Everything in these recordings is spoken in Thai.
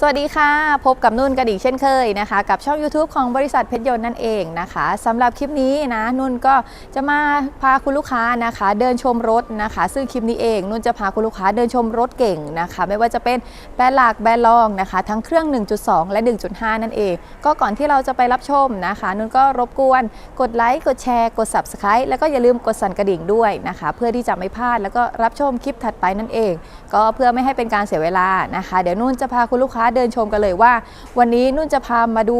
สวัสดีค่ะ พบกับนุ่นกระดิ่งเช่นเคยนะคะ กับช่อง YouTube ของบริษัทเพชรยนต์นั่นเองนะคะสำหรับคลิปนี้นะนุ่นก็จะมาพาคุณลูกค้านะคะ เดินชมรถนะคะ ซึ่งคลิปนี้เองนุ่นจะพาคุณลูกค้าเดินชมรถเก่งนะคะ ไม่ว่าจะเป็นแบรนด์หลักแบรนด์รองนะคะ ทั้งเครื่อง 1.2 และ 1.5 นั่นเอง ก็ก่อนที่เราจะไปรับชมนะคะ นุ่นก็รบกวนกดไลค์กดแชร์กด Subscribe แล้วก็อย่าลืมกดสั่นกระดิ่งด้วยนะคะ เพื่อที่จะไม่พลาดแล้วก็รับชมคลิปถัดไปนั่นเอง ก็เพื่อไม่ให้เป็นการเสียเวลานะคะ เดี๋ยวนุ่นจะพาคุณลูกค้าเดินชมกันเลยว่า วันนี้นุ่นจะพามาดู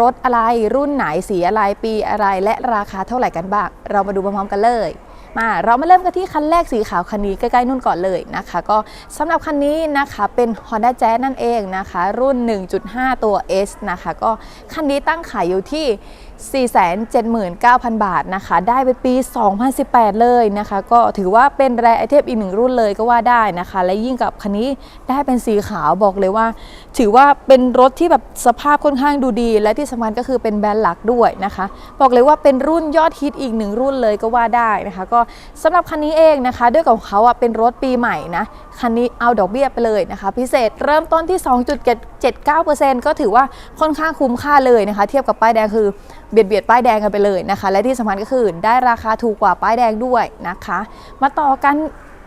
รถอะไรรุ่นไหนสีอะไรปีอะไร และราคาเท่าไหร่กันบ้าง เรามาดูพร้อมๆกันเลย มาเรามาเริ่มกันที่คันแรกสีขาวคันนี้ใกล้ๆนุ่นก่อนเลยนะคะ ก็สำหรับคันนี้นะคะเป็น Honda Jazz นั่นเองนะคะ รุ่น 1.5 ตัว S นะคะ ก็คันนี้ตั้งขายอยู่ที่479,000 บาทนะคะ ได้เป็นปี 2018 เลยนะคะ ก็ถือว่าเป็นแรไอเทมอีกหนึ่งรุ่นเลยก็ว่าได้นะคะ และยิ่งกับคันนี้ได้เป็นสีขาวบอกเลยว่า ถือว่าเป็นรถที่แบบสภาพค่อนข้างดูดี และที่สำคัญก็คือเป็นแบรนด์หลักด้วยนะคะ บอกเลยว่าเป็นรุ่นยอดฮิตอีกหนึ่งรุ่นเลยก็ว่าได้นะคะ ก็สำหรับคันนี้เองนะคะ ด้วยของเขาอะเป็นรถปีใหม่นะ คันนี้เอาดอกเบี้ยไปเลยนะคะ พิเศษเริ่มต้นที่ 2.79%ก็ถือว่าค่อนข้างคุ้มค่าเลยนะคะ เทียบกับป้ายแดงคือเบียดเบียดป้ายแดงกันไปเลยนะคะ และที่สำคัญก็คือได้ราคาถูกกว่าป้ายแดงด้วยนะคะ มาต่อกัน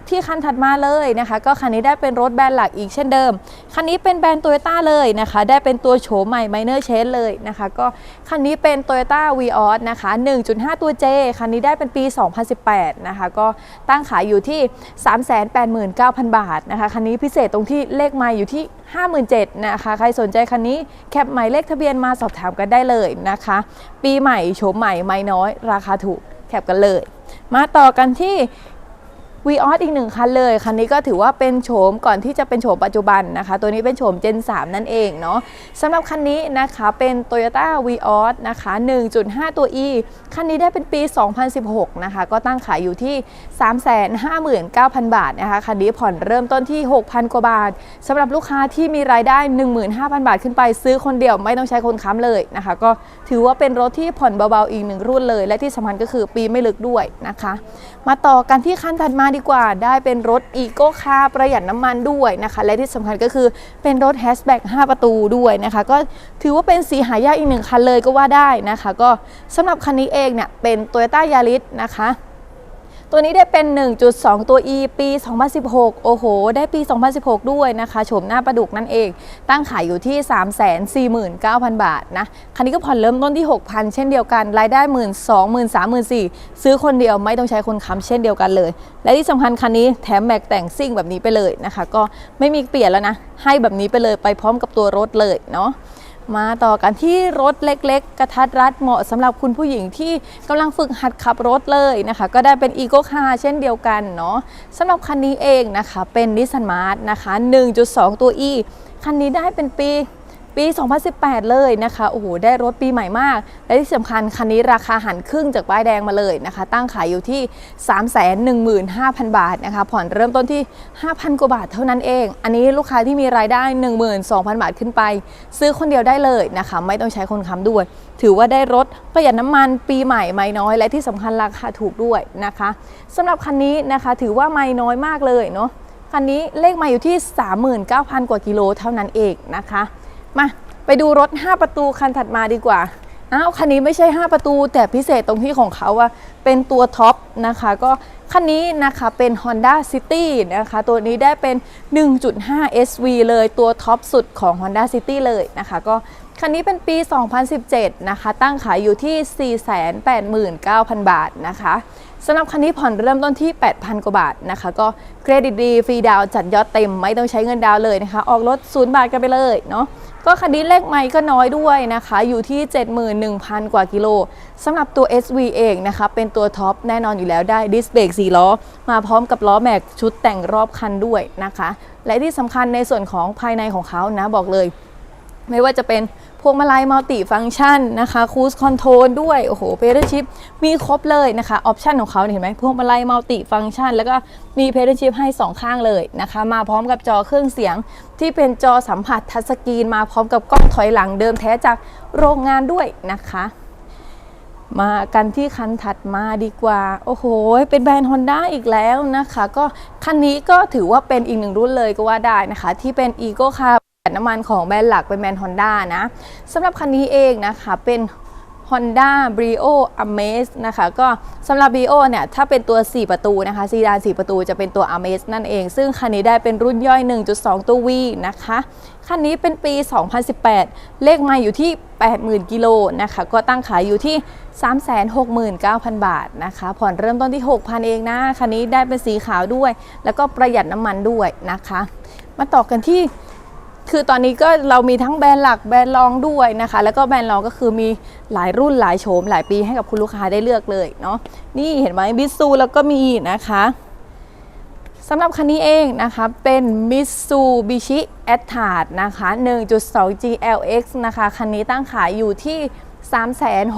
ที่คันถัดมาเลยนะคะ ก็คันนี้ได้เป็นรถแบรนด์หลักอีกเช่นเดิม คันนี้เป็นแบรนด์โตโยต้าเลยนะคะ ได้เป็นตัวโฉมใหม่ Minor Change เลยนะคะ ก็คันนี้เป็น Toyota v ีออสนะคะ 1.5 ตัว J คันนี้ได้เป็นปี 2018 นะคะ ก็ตั้งขายอยู่ที่ 389,000 บาทนะคะ คันนี้พิเศษตรงที่เลขไมล์อยู่ที่ 57,000นะคะ ใครสนใจคันนี้แคปหมายเลขทะเบียนมาสอบถามกันได้เลยนะคะ ปีใหม่โฉมใหม่ไม่น้อย ราคาถูกแคปกันเลย มาต่อกันที่ วีออสอีกหนึ่งคันเลย คันนี้ก็ถือว่าเป็นโฉมก่อนที่จะเป็นโฉมปัจจุบันนะคะ ตัวนี้เป็นโฉม Gen 3 นั่นเองเนาะสำหรับคันนี้นะคะเป็น Toyota v ีออสนะคะ 1.5 ตัว E คันนี้ได้เป็นปี 2016 นะคะ ก็ตั้งขายอยู่ที่ 359,000 บาทนะคะ คันนี้ผ่อนเริ่มต้นที่ 6,000 กว่าบาทสำหรับลูกค้าที่มีรายได้ 15,000 บาทขึ้นไปซื้อคนเดียวไม่ต้องใช้คนค้ำเลยนะคะ ก็ถือว่าเป็นรถที่ผ่อนเบาๆอีกหนึ่งรุ่นเลย และที่สำคัญก็คือปีไม่ลึกด้วยนะคะ มาต่อกันที่คันถัดมาดีกว่าได้เป็นรถอีโก้คาร์ประหยัดน้ำมันด้วยนะคะ และที่สำคัญก็คือเป็นรถแฮชแบ็ก5ประตูด้วยนะคะ ก็ถือว่าเป็นสีหายากอีกหนึ่งคันเลยก็ว่าได้นะคะ ก็สำหรับคันนี้เองเนี่ยเป็น Toyota Yaris นะคะ ตัวนี้ได้เป็น 1.2 ตัว E ปี 2016 โอ้โห ได้ปี 2016 ด้วยนะคะโฉมหน้าประดุกนั่นเอง ตั้งขายอยู่ที่ 349,000 บาทนะ คันนี้ก็ผ่อนเริ่มต้นที่ 6,000 เช่นเดียวกัน รายได้ 1 2 0 0 0 0 3 0 0 0ซื้อคนเดียวไม่ต้องใช้คนค้ำเช่นเดียวกันเลย และที่สำคัญคันนี้แถมแม็กแต่งซิ่งแบบนี้ไปเลยนะคะ ก็ไม่มีเปลี่ยนแล้วนะ ให้แบบนี้ไปเลยไปพร้อมกับตัวรถเลยเนาะ มาต่อกันที่รถเล็ก ๆ กระทัดรัดเหมาะสำหรับคุณผู้หญิงที่กำลังฝึกหัดขับรถเลยนะคะ ก็ได้เป็น e c o c a าเช่นเดียวกันเนาะสำหรับคันนี้เองนะคะ เป็นนิสสันมาร์ทนะคะ 1.2 ตัว e คันนี้ได้เป็นปี ปี 2018 เลยนะคะโอ้โหได้รถปีใหม่มาก และที่สำคัญคันนี้ราคาหันครึ่งจากป้ายแดงมาเลยนะคะ ตั้งขายอยู่ที่ 315,000 บาทนะคะ ผ่อนเริ่มต้นที่ 5,000 กว่าบาทเท่านั้นเอง อันนี้ลูกค้าที่มีรายได้ 12,000 บาทขึ้นไป ซื้อคนเดียวได้เลยนะคะ ไม่ต้องใช้คนค้ำด้วย ถือว่าได้รถประหยัดน้ำมันปีใหม่ไม่น้อย และที่สำคัญราคาถูกด้วยนะคะสำหรับคันนี้นะคะถือว่าไม่น้อยมากเลยเนาะคันนี้เลขมาอยู่ที่ 39,000 กว่ากิโลเท่านั้นเองนะคะ มาไปดูรถ 5 ประตูคันถัดมาดีกว่าอ้าวคันนี้ไม่ใช่ 5 ประตู แต่พิเศษตรงที่ของเขาอะเป็นตัวท็อปนะคะ ก็คันนี้นะคะเป็น Honda City นะคะ ตัวนี้ได้เป็น 1.5 SV เลยตัวท็อปสุดของ Honda City เลยนะคะ ก็คันนี้เป็นปี 2017 นะคะ ตั้งขายอยู่ที่ 489,000 บาทนะคะ สำหรับคันนี้ผ่อนเริ่มต้นที่ 8,000 กว่าบาทนะคะ ก็เครดิตดีฟรีดาวจัดยอดเต็มไม่ต้องใช้เงินดาวเลยนะคะ ออกรถศูนย์บาทกันไปเลยเนาะก็คันนี้เลขไม่ก็น้อยด้วยนะคะ อยู่ที่ 71,000 กว่ากิโลสำหรับตัว SV เองนะคะ เป็นตัวท็อปแน่นอนอยู่แล้วได้ดิสเบรก4ล้อ มาพร้อมกับล้อแม็กชุดแต่งรอบคันด้วยนะคะ และที่สำคัญในส่วนของภายในของเขานะบอกเลย ไม่ว่าจะเป็นพวงมาลัยมัลติฟัง c t ชันนะคะคูสคอนโทรลด้วย โอ้โหเพด a ชิพมีครบเลยนะคะออปชันของเขาเห็นไหมพวงมาลัยมัลติฟัง c t ชัน แล้วก็มีเพด a ชิพให้ 2 ข้างเลยนะคะ มาพร้อมกับจอเครื่องเสียง ที่เป็นจอสัมผัสทัชสกรีน มาพร้อมกับกล้องถอยหลังเดิมแท้จากโรงงานด้วยนะคะ มากันที่คันถัดมาดีกว่า โอ้โห เป็นแบรนด์ Honda อีกแล้วนะคะ ก็คันนี้ก็ถือว่าเป็นอีกหนึ่งรุ่นเลยก็ว่าได้นะคะ ที่เป็น e c o Car น้ำมันของแบรนด์หลักเป็นแบรนด์ Honda นะสำหรับคันนี้เองนะคะเป็น Honda Brio Amaze นะคะก็สำหรับ Brio เนี่ยถ้าเป็นตัว 4 ประตูนะคะซีดาน 4 ประตูจะเป็นตัว Amaze นั่นเอง ซึ่งคันนี้ได้เป็นรุ่นย่อย 1.2 ตัว V นะคะ คันนี้เป็นปี 2018 เลขไมาอยู่ที่ 80,000 กิโลนะคะก็ตั้งขายอยู่ที่ 369,000 บาทนะคะผ่อนเริ่มต้นที่ 6,000 เองนะ คันนี้ได้เป็นสีขาวด้วย แล้วก็ประหยัดน้ำมันด้วยนะคะ มาต่อกันที่ คือตอนนี้ก็เรามีทั้งแบรนด์หลักแบรนด์รองด้วยนะคะ แล้วก็แบรนด์รองก็คือมีหลายรุ่นหลายโฉมหลายปีให้กับคุณลูกค้าได้เลือกเลยเนาะนี่เห็นไหมบิซูแล้วก็มีนะคะสำหรับคันนี้เองนะคะ เป็นมิตซูบิชิแอต a r d นะคะ 1.2 GLX นะคะ คันนี้ตั้งขายอยู่ที่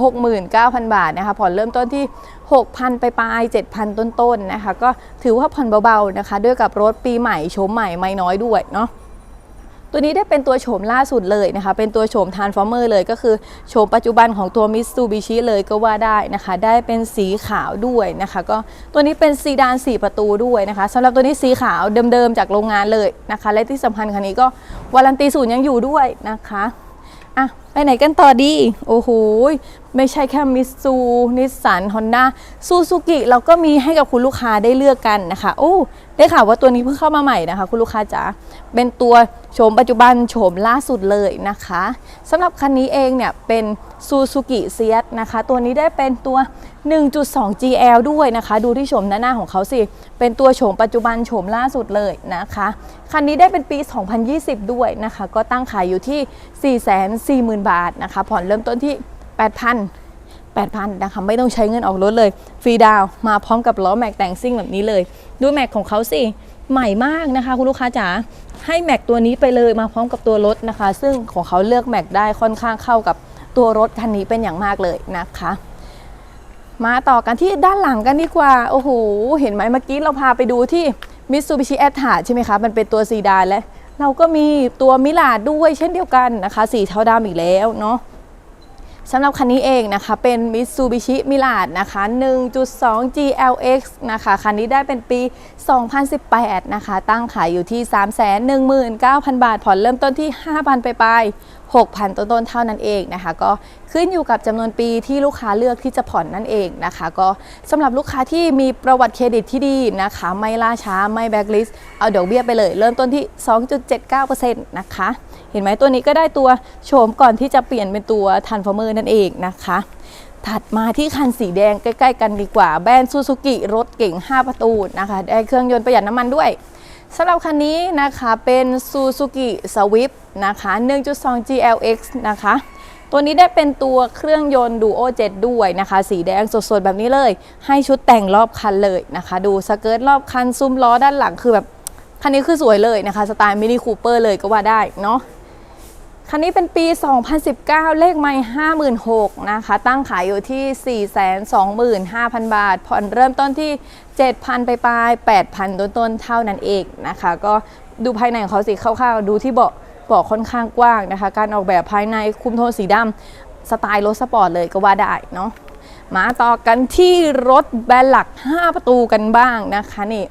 369,000 บาทนะคะ ผ่อนเริ่มต้นที่ 6,000 ไปปลาย 7,000 ต้นๆนะคะ ก็ถือว่าผ่อนเบาๆนะคะ ด้วยกับรถปีใหม่ โฉมใหม่ไม่น้อยด้วยเนาะ ตัวนี้ได้เป็นตัวโฉมล่าสุดเลยนะคะ เป็นตัวโฉม Transformer เลยก็คือโฉมปัจจุบันของตัว Mitsubishi เลยก็ว่าได้นะคะ ได้เป็นสีขาวด้วยนะคะ ก็ตัวนี้เป็นซีดาน 4 ประตูด้วยนะคะสำหรับตัวนี้สีขาวเดิมๆจากโรงงานเลยนะคะ และที่สำคัญคันนี้ก็วารันตีศูนย์ยังอยู่ด้วยนะคะอะไปไหนกันต่อดี โอ้โห ไม่ใช่แค่มิตซูนิสสันฮอนด้าซูซูกิเราก็มีให้กับคุณลูกค้าได้เลือกกันนะคะ โอ้ ได้ข่าวว่าตัวนี้เพิ่งเข้ามาใหม่นะคะ คุณลูกค้าจ๋าเป็นตัว โฉมปัจจุบันโฉมล่าสุดเลยนะคะสำหรับคันนี้เองเนี่ยเป็นซูซูกิเซียนะคะ ตัวนี้ได้เป็นตัว 1.2 GL ด้วยนะคะ ดูที่โฉมด้าหน้าของเขาสิ เป็นตัวโฉมปัจจุบันโฉมล่าสุดเลยนะคะ คันนี้ได้เป็นปี 2020 ด้วยนะคะ ก็ตั้งขายอยู่ที่ 440,000 บาทนะคะ ผ่อนเริ่มต้นที่ 8,000 8,000นะคะไม่ต้องใช้เงินออกรถเลย ฟรีดาวมาพร้อมกับล้อแม็กแต่งซิ่งแบบนี้เลย ดูแม็กของเขาสิ ใหม่มากนะคะ คุณลูกค้าจ๋าให้แม็กตัวนี้ไปเลยมาพร้อมกับตัวรถนะคะ ซึ่งของเขาเลือกแม็กได้ค่อนข้างเข้ากับตัวรถคันนี้เป็นอย่างมากเลยนะคะ มาต่อกันที่ด้านหลังกันดีกว่า โอ้โห เห็นไหมเมื่อกี้เราพาไปดูที่ Mitsubishi a t r a ใช่ไหมคะ มันเป็นตัวซีดานและเราก็มีตัวมิลาดด้วยเช่นเดียวกันนะคะ สีเทาดำอีกแล้วเนาะ สำหรับคันนี้เองนะคะ เป็น Mitsubishi m i r a g นะคะ 1.2 GLX นะคะ คันนี้ได้เป็นปี 2018 นะคะ ตั้งขายอยู่ที่ 319,000 บาท ผ่อนเริ่มต้นที่ 5,000 ไปไป6,000 ต้นๆเท่านั้นเองนะคะ ก็ขึ้นอยู่กับจำนวนปีที่ลูกค้าเลือกที่จะผ่อนนั่นเองนะคะ ก็สำหรับลูกค้าที่มีประวัติเครดิตที่ดีนะคะ ไม่ล่าช้าไม่แบ็กลิสต์เอาดอกเบี้ยไปเลย เริ่มต้นที่ 2.79%นะคะ เห็นไหมตัวนี้ก็ได้ตัวโฉมก่อนที่จะเปลี่ยนเป็นตัวทันฟอร์เมอร์นั่นเองนะคะ ถัดมาที่คันสีแดงใกล้ ๆ กันดีกว่าแบรนด์ซูซูกิรถเก่ง 5 ประตูนะคะ ได้เครื่องยนต์ประหยัดน้ำมันด้วยสำหรับคันนี้นะคะเป็นซูซูกิสวิฟนะคะ1.2 GLX นะคะ ตัวนี้ได้เป็นตัวเครื่องยนต์ Duo 7 ด้วยนะคะ สีแดงสดๆ แบบนี้เลย ให้ชุดแต่งรอบคันเลยนะคะ ดูสเกิร์ตรอบคันซุ้มล้อด้านหลังคือแบบ คันนี้คือสวยเลยนะคะ สไตล์มินิคูเปอร์เลยก็ว่าได้เนาะ คันนี้เป็นปี 2019 เลขไม่56,000นะคะ ตั้งขายอยู่ที่ 425,000 บาท ผ่อนเริ่มต้นที่ 7,000 ไปปลายๆ8,000 ต้นๆ เท่านั้นเองนะคะ ก็ดูภายในของเขาสิคร่าวๆ ดูที่เบาะเบาะค่อนข้างกว้างนะคะ การออกแบบภายในคุมโทนสีดำสไตล์รถสปอร์ตเลยก็ว่าได้เนาะ มาต่อกันที่รถแบรนด์หลัก 5 ประตูกันบ้างนะคะนี่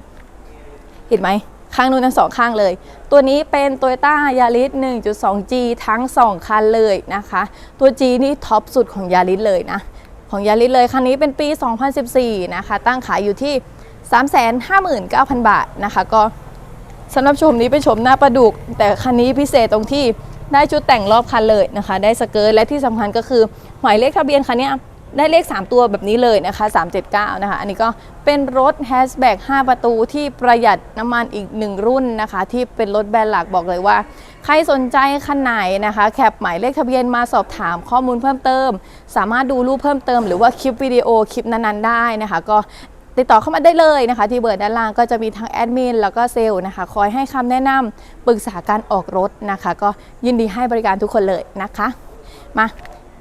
เห็นไหม ข้างนู้นทั้งสองข้างเลย ตัวนี้เป็น Toyota Yaris 1.2G ทั้ง 2 คันเลยนะคะ ตัว G นี่ท็อปสุดของ Yaris เลยนะ ของ Yaris เลยคันนี้เป็นปี 2014 นะคะ ตั้งขายอยู่ที่ 359,000 บาทนะคะ ก็สำหรับชมนี้เป็นชมหน้าประดุก แต่คันนี้พิเศษตรงที่ได้ชุดแต่งรอบคันเลยนะคะ ได้สเกิร์ตและที่สำคัญก็คือหมายเลขทะเบียนคันนี้ ได้เลข 3 ตัวแบบนี้เลยนะคะ 379 นะคะ อันนี้ก็เป็นรถแฮชแบ็ก5 ประตูที่ประหยัดน้ำมันอีกหนึ่งรุ่นนะคะ ที่เป็นรถแบรนด์หลักบอกเลยว่า ใครสนใจคันไหนนะคะ แคปหมายเลขทะเบียนมาสอบถามข้อมูลเพิ่มเติม สามารถดูรูปเพิ่มเติมหรือว่าคลิปวิดีโอคลิปนั้นๆได้นะคะ ก็ติดต่อเข้ามาได้เลยนะคะ ที่เบอร์ด้านล่างก็จะมีทั้งแอดมินแล้วก็เซลล์นะคะ คอยให้คำแนะนำปรึกษาการออกรถนะคะ ก็ยินดีให้บริการทุกคนเลยนะคะ มา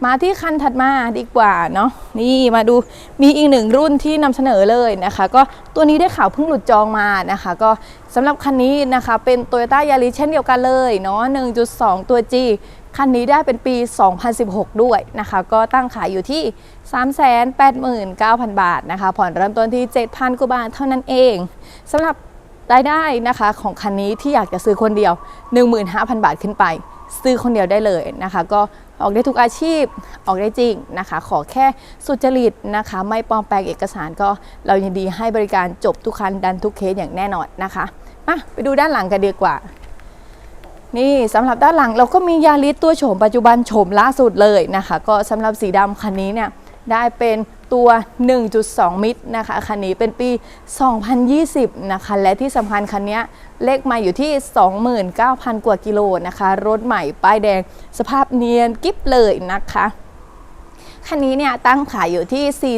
มาที่คันถัดมาดีกว่าเนาะนี่มาดูมีอีกหนึ่งรุ่นที่นำเสนอเลยนะคะ ก็ตัวนี้ได้ข่าวเพิ่งหลุดจองมานะคะ ก็สำหรับคันนี้นะคะเป็น Toyota Yaris เช่นเดียวกันเลยเนาะ1.2 ตัว G คันนี้ได้เป็นปี 2016 ด้วยนะคะ ก็ตั้งขายอยู่ที่ 389,000 บาทนะคะ ผ่อนเริ่มต้นที่ 7,000กว่าบาทเท่านั้นเองสำหรับรายได้นะคะของคันนี้ที่อยากจะซื้อคนเดียว 15,000 บาทขึ้นไป ซื้อคนเดียวได้เลยนะคะ ก็ ออกได้ทุกอาชีพออกได้จริงนะคะ ขอแค่สุจริตนะคะ ไม่ปลอมแปลงเอกสารก็เรายินดีให้บริการจบทุกคันดันทุกเคสอย่างแน่นอนนะคะมาไปดูด้านหลังกันดีกว่า นี่สำหรับด้านหลังเราก็มียาลิสตัวโฉมปัจจุบันโฉมล่าสุดเลยนะคะ ก็สำหรับสีดำคันนี้เนี่ยได้เป็น ตัว 1.2 มิตรนะคะ คันนี้เป็นปี 2020 นะคะ และที่สำคัญคันนี้เลขใหม่อยู่ที่ 29,000 กว่ากิโลนะคะ รถใหม่ป้ายแดง สภาพเนียนกิ๊บเลยนะคะ คันนี้เนี่ยตั้งขายอยู่ที่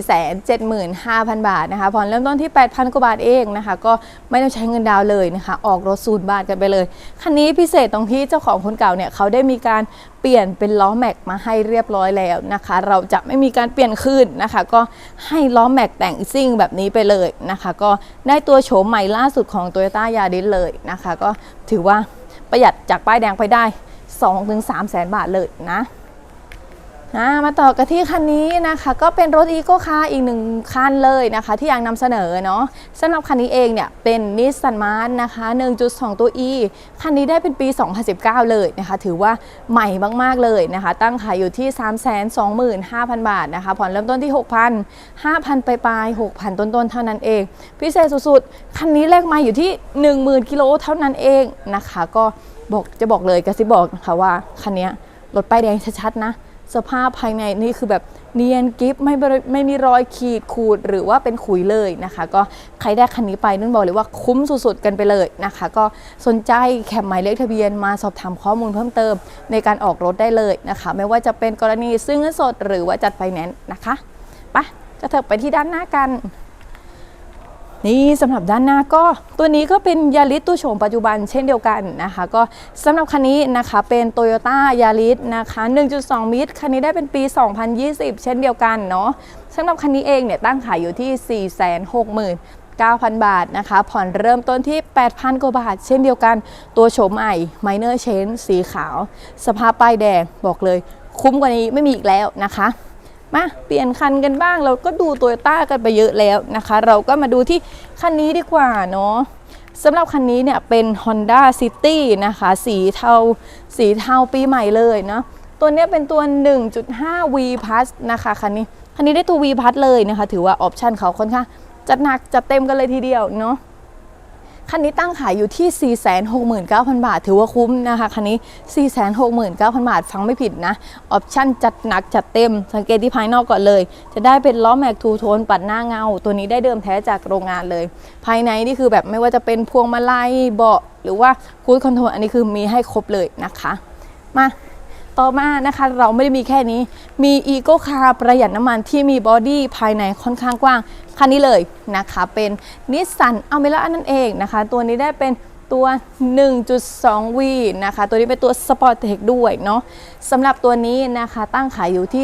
475,000 บาทนะคะผ่อนเริ่มต้นที่ 8,000 กว่าบาทเองนะคะ ก็ไม่ต้องใช้เงินดาวเลยนะคะ ออกรถศูนย์บาทกันไปเลย คันนี้พิเศษตรงที่เจ้าของคนเก่าเนี่ยเขาได้มีการเปลี่ยนเป็นล้อแม็กมาให้เรียบร้อยแล้วนะคะ เราจะไม่มีการเปลี่ยนขึ้นนะคะ ก็ให้ล้อแม็กแต่งซิ่งแบบนี้ไปเลยนะคะ ก็ได้ตัวโฉมใหม่ล่าสุดของ Toyota Yaris เลยนะคะ ก็ถือว่าประหยัดจากป้ายแดงไปได้ 2-3 แสนบาทเลยนะ มาต่อกันที่คันนี้นะคะก็เป็นรถอีโ c คาร์อีกหนึ่งคันเลยนะคะที่ยากนำเสนอเนาะสำหรับคันนี้เองเนี่ยเป็นนิสสันมาร์นะคะ 1.2 ตัว E คันนี้ได้เป็นปี 2019 เลยนะคะ ถือว่าใหม่มากๆเลยนะคะ ตั้งขายอยู่ที่ 325,000 บาทนะคะ ผ่อนเริ่มต้นที่ 6,000 5,000 ไปปลายๆ 6,000 ต้นๆ เท่านั้นเอง พิเศษสุดๆ คันนี้เลขไมาอยู่ที่ 10,000กิโลเท่านั้นเองนะคะ ก็บอกจะบอกเลยกระซิบบอกนะคะว่าคันนี้รถป้ายแดงชัดๆนะ สภาพภายในนี่คือแบบเนียนกิฟไม่ไม่มีรอยขีดขูดหรือว่าเป็นขุยเลยนะคะ ก็ใครได้คันนี้ไปนุ่นบอกเลยว่าคุ้มสุดๆกันไปเลยนะคะ ก็สนใจแคมหมายเลขทะเบียนมาสอบถามข้อมูลเพิ่มเติมในการออกรถได้เลยนะคะ ไม่ว่าจะเป็นกรณีซื้อเงินสดหรือว่าจัดไฟแนนซ์นะคะไปจะเถิบไปที่ด้านหน้ากัน นี่สำหรับด้านหน้าก็ตัวนี้ก็เป็นยาริสตัวโฉมปัจจุบันเช่นเดียวกันนะคะ ก็สำหรับคันนี้นะคะเป็น t o y ยต้ายาริสนะคะ 1.2 มิตรคันนี้ได้เป็นปี 2020 เช่นเดียวกันเนาะสำหรับคันนี้เองเนี่ยตั้งขายอยู่ที่ 469,000 บาทนะคะ ผ่อนเริ่มต้นที่ 8,000 กว่าบาท เช่นเดียวกัน ตัวโฉมใหม่ Minor Change สีขาว สภาพป้ายแดงบอกเลย คุ้มกว่านี้ไม่มีอีกแล้วนะคะ มาเปลี่ยนคันกันบ้าง เราก็ดูโตโยต้ากันไปเยอะแล้วนะคะ เราก็มาดูที่คันนี้ดีกว่าเนาะสำหรับคันนี้เนี่ยเป็น Honda City นะคะ สีเทาสีเทาปีใหม่เลยเนาะตัวนี้เป็นตัว 1.5 V Plus นะคะคันนี้คันนี้ได้ตัว V Plus เลยนะคะ ถือว่าออปชันเขาค่อนข้างจัดหนักจัดเต็มกันเลยทีเดียวเนาะ คันนี้ตั้งขายอยู่ที่ 469,000 บาท ถือว่าคุ้มนะคะ คันนี้ 469,000 บาท ฟังไม่ผิดนะ ออปชั่นจัดหนักจัดเต็ม สังเกตที่ภายนอกก่อนเลย จะได้เป็นล้อแม็กทูโทนปัดหน้าเงา ตัวนี้ได้เดิมแท้จากโรงงานเลย ภายในนี่คือแบบไม่ว่าจะเป็นพวงมาลัยเบาะหรือว่าคูดคอนโทรลอันนี้คือมีให้ครบเลยนะคะ มา ต่อมานะคะ เราไม่ได้มีแค่นี้ มีอีโ c คาร์ประหยัดน้ำมันที่มีบอดี้ภายในค่อนข้างกว้างคันนี้เลยนะคะ เป็นนิสสันอเมร่านั่นเองนะคะ ตัวนี้ได้เป็น ตัว 1.2V นะคะ ตัวนี้เป็นตัว Sport Tech ด้วยเนาะสำหรับตัวนี้นะคะตั้งขายอยู่ที่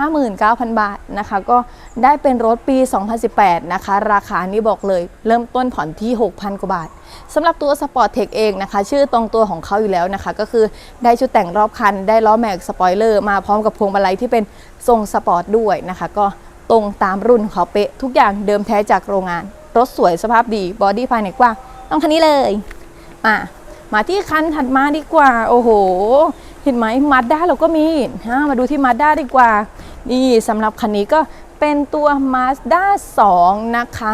359,000 บาทนะคะ ก็ได้เป็นรถปี 2018 นะคะ ราคานี้บอกเลย เริ่มต้นผ่อนที่ 6,000 กว่าบาทสำหรับตัว Sport Tech เองนะคะ ชื่อตรงตัวของเขาอยู่แล้วนะคะ ก็คือได้ชุดแต่งรอบคัน ได้ล้อแม็กสปอยเลอร์มาพร้อมกับพวงมาลัยที่เป็นทรงสปอร์ตด้วยนะคะ ก็ตรงตามรุ่นของเขาเป๊ะทุกอย่างเดิมแท้จากโรงงาน รถสวยสภาพดีบอดี้ภายในกว้าง ต้องคันนี้เลยมามาที่คันถัดมาดีกว่า โอ้โห เห็นไหมมาด้าเราก็มีฮะมาดูที่มาด้าดีกว่า นี่สำหรับคันนี้ก็เป็นตัว Mazda 2 นะคะ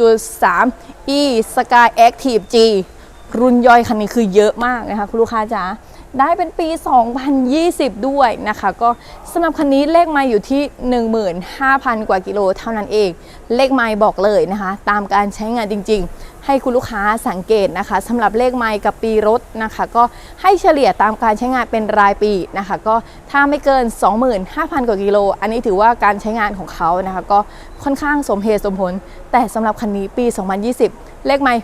1.3 e Sky Active G รุ่นย่อยคันนี้คือเยอะมากนะคะ คุณลูกค้าจ๋าได้เป็นปี 2020 ด้วยนะคะ ก็สำหรับคันนี้เลขไมาอยู่ที่ 15,000 กว่ากิโลเท่านั้นเอง เลขไม้บอกเลยนะคะ ตามการใช้งานจริง ๆ ให้คุณลูกค้าสังเกตนะคะสำหรับเลขไม้กับปีรถนะคะ ก็ให้เฉลี่ยตามการใช้งานเป็นรายปีนะคะ ก็ถ้าไม่เกิน 25,000 กว่ากิโล อันนี้ถือว่าการใช้งานของเขานะคะ ก็ค่อนข้างสมเหตุสมผล แต่สำหรับคันนี้ปี 2020 เลขไม้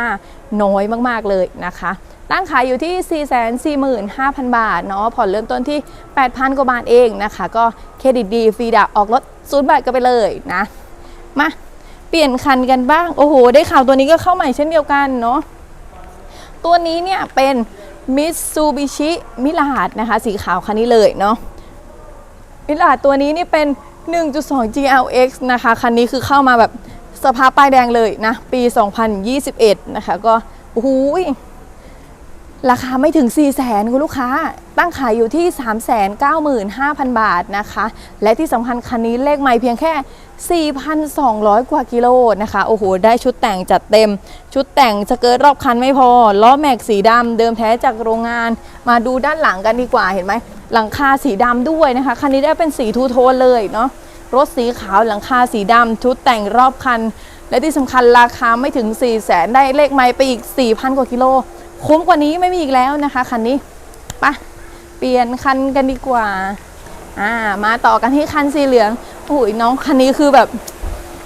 15,000น้อยมากๆเลยนะคะตั้งขายอยู่ที่ 445,000 บาทเนาะผ่อนเริ่มต้นที่ 8,000 กว่าบาทเองนะคะ ก็เครดิตดีฟรีดาออกรถศูนย์บาทก็ไปเลยนะ มา เปลี่ยนคันกันบ้าง โอ้โห ได้ข่าวตัวนี้ก็เข้าใหม่เช่นเดียวกันเนาะ ตัวนี้เนี่ยเป็น Mitsubishi Mirage นะคะ สีขาวคันนี้เลยเนาะ มิลาดตัวนี้นี่เป็น 1.2 GLX นะคะ คันนี้คือเข้ามาแบบสภาพป้ายแดงเลยนะ ปี 2021 นะคะ ก็โอ้โห ราคาไม่ถึง 4 0 0แสนคุณลูกค้า ตั้งขายอยู่ที่ 395,000 บาทนะคะ และที่สำคัญคันนี้เลขไม่เพียงแค่ 4,200 กว่ากิโลนะคะ โอ้โห ได้ชุดแต่งจัดเต็ม ชุดแต่งสเกิร์ตรอบคันไม่พอ ล้อแม็กสีดำเดิมแท้จากโรงงาน มาดูด้านหลังกันดีกว่าเห็นไหม หลังคาสีดำด้วยนะคะ คันนี้ได้เป็นสีทูโทนเลยเนาะ รถสีขาวหลังคาสีดำชุดแต่งรอบคัน และที่สำคัญราคาไม่ถึง 4 0 0แสนได้เลขไม้ไปอีก 4,000 กว่ากิโล คุ้มกว่านี้ไม่มีอีกแล้วนะคะคันนี้ไปะเปลี่ยนคันกันดีกว่าอ่ามาต่อกันที่คันสีเหลืองโอ้ยน้องคันนี้คือแบบ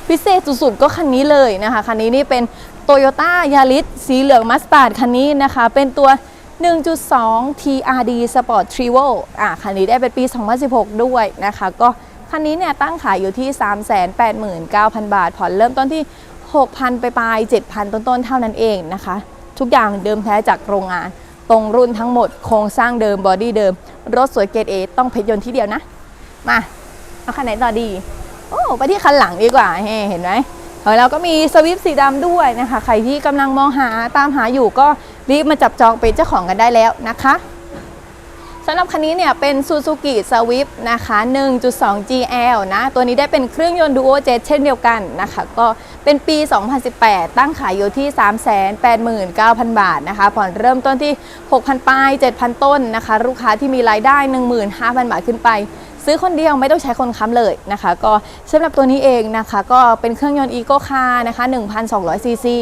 พิเศษสุดๆก็คันนี้เลยนะคะคันนี้นี่เป็น Toyota Yaris สีเหลืองมัสตาร์ดคันนี้นะคะ เป็นตัว 1.2 TRD Sport Trivo อ่าคันนี้ได้เป็นปี 2016 ด้วยนะคะ ก็คันนี้เนี่ยตั้งขายอยู่ที่ 389,000 บาท ผ่อนเริ่มต้นที่ 6,000 ไปปลาย 7,000 ต้นๆ เท่านั้นเองนะคะ ทุกอย่างเดิมแท้จากโรงงาน ตรงรุ่นทั้งหมดโครงสร้างเดิมบอดี้เดิม รถสวยเกรดเอต้องเพชรยนต์ที่เดียวนะ มาเอาคันไหนต่อดี โอ้ไปที่คันหลังดีกว่าเฮ้เห็นไหมแล้วเราก็มีสวิฟสีดำด้วยนะคะ ใครที่กำลังมองหาตามหาอยู่ก็รีบมาจับจองเป็นเจ้าของกันได้แล้วนะคะ สำหรับคันนี้เนี่ยเป็น Suzuki Swift นะคะ 1.2 GL นะ ตัวนี้ได้เป็นเครื่องยนต์ Duo Jet เช่นเดียวกันนะคะ ก็เป็นปี 2018 ตั้งขายอยู่ที่ 389,000 บาทนะคะ ผ่อนเริ่มต้นที่ 6,000ปลาย 7,000 ต้นนะคะ ลูกค้าที่มีรายได้ 15,000 บาทขึ้นไป ซื้อคนเดียวไม่ต้องใช้คนค้ำเลยนะคะ ก็สำหรับตัวนี้เองนะคะ ก็เป็นเครื่องยนต์ Eco Car นะคะ 1,200ซีซี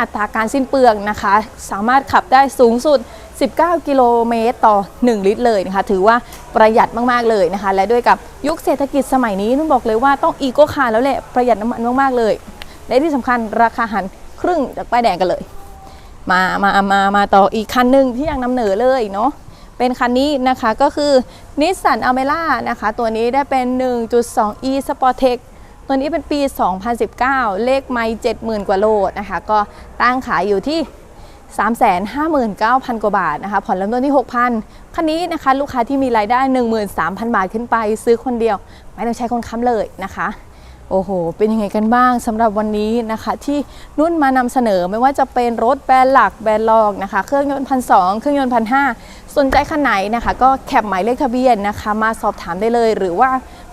อัตราการสิ้นเปลืองนะคะ สามารถขับได้สูงสุด 19 กิโลเมตรต่อ 1 ลิตรเลยนะคะ ถือว่าประหยัดมาก ๆ เลยนะคะ และด้วยกับยุคเศรษฐกิจสมัยนี้นุ่นบอกเลยว่าต้องอีโก้คาร์แล้วแหละ ประหยัดน้ำมันมาก ๆ เลย และที่สำคัญราคาหันครึ่งจากป้ายแดงกันเลย มามามามาต่ออีกคันหนึ่งที่ยังนำเหนอเลยเนาะเป็นคันนี้นะคะก็คือ Nissan Almera นะคะ ตัวนี้ได้เป็น 1.2 e Sportec ตัวนี้เป็นปี 2019 เลขไม่70,000 กว่าโลนะคะ ก็ตั้งขายอยู่ที่ 359,000 กว่าบาทนะคะ ผ่อนเริ่มต้นที่ 6,000 คันนี้นะคะ ลูกค้าที่มีรายได้ 13,000 บาทขึ้นไป ซื้อคนเดียว ไม่ต้องใช้คนค้ำเลยนะคะ โอ้โห เป็นยังไงกันบ้างสำหรับวันนี้นะคะ ที่นุ่นมานำเสนอไม่ว่าจะเป็นรถแบรนด์หลักแบรนด์รองนะคะ เครื่องยนต์พันสองเครื่องยนต์พันห้าสนใจคันไหนนะคะ ก็แคปหมายเลขทะเบียนนะคะ มาสอบถามได้เลยหรือว่า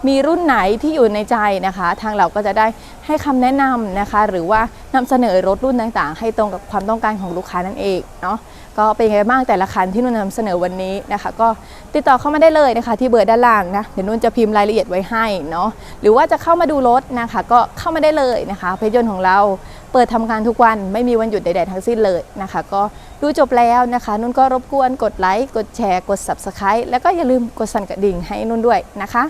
มีรุ่นไหนที่อยู่ในใจนะคะ ทางเราก็จะได้ให้คำแนะนำนะคะ หรือว่านำเสนอรถรุ่นต่างๆ ให้ตรงกับความต้องการของลูกค้านั่นเองเนาะก็เป็นไงบ้างแต่ละคันที่นุ่นนำเสนอวันนี้นะคะ ก็ติดต่อเข้ามาได้เลยนะคะ ที่เบอร์ด้านล่างนะเดี๋ยวนุ่นจะพิมพ์รายละเอียดไว้ให้เนาะหรือว่าจะเข้ามาดูรถนะคะ ก็เข้ามาได้เลยนะคะเพจยนต์ของเราเปิดทำการทุกวันไม่มีวันหยุดใดๆทั้งสิ้นเลยนะคะ ก็ดูจบแล้วนะคะ นุ่นก็รบกวนกดไลค์กดแชร์กด subscribe แล้วก็อย่าลืมกดสั่นกระดิ่งให้นุ่นด้วยนะคะ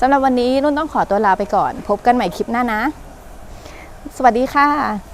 สำหรับวันนี้นุ่นต้องขอตัวลาไปก่อน พบกันใหม่คลิปหน้านะ สวัสดีค่ะ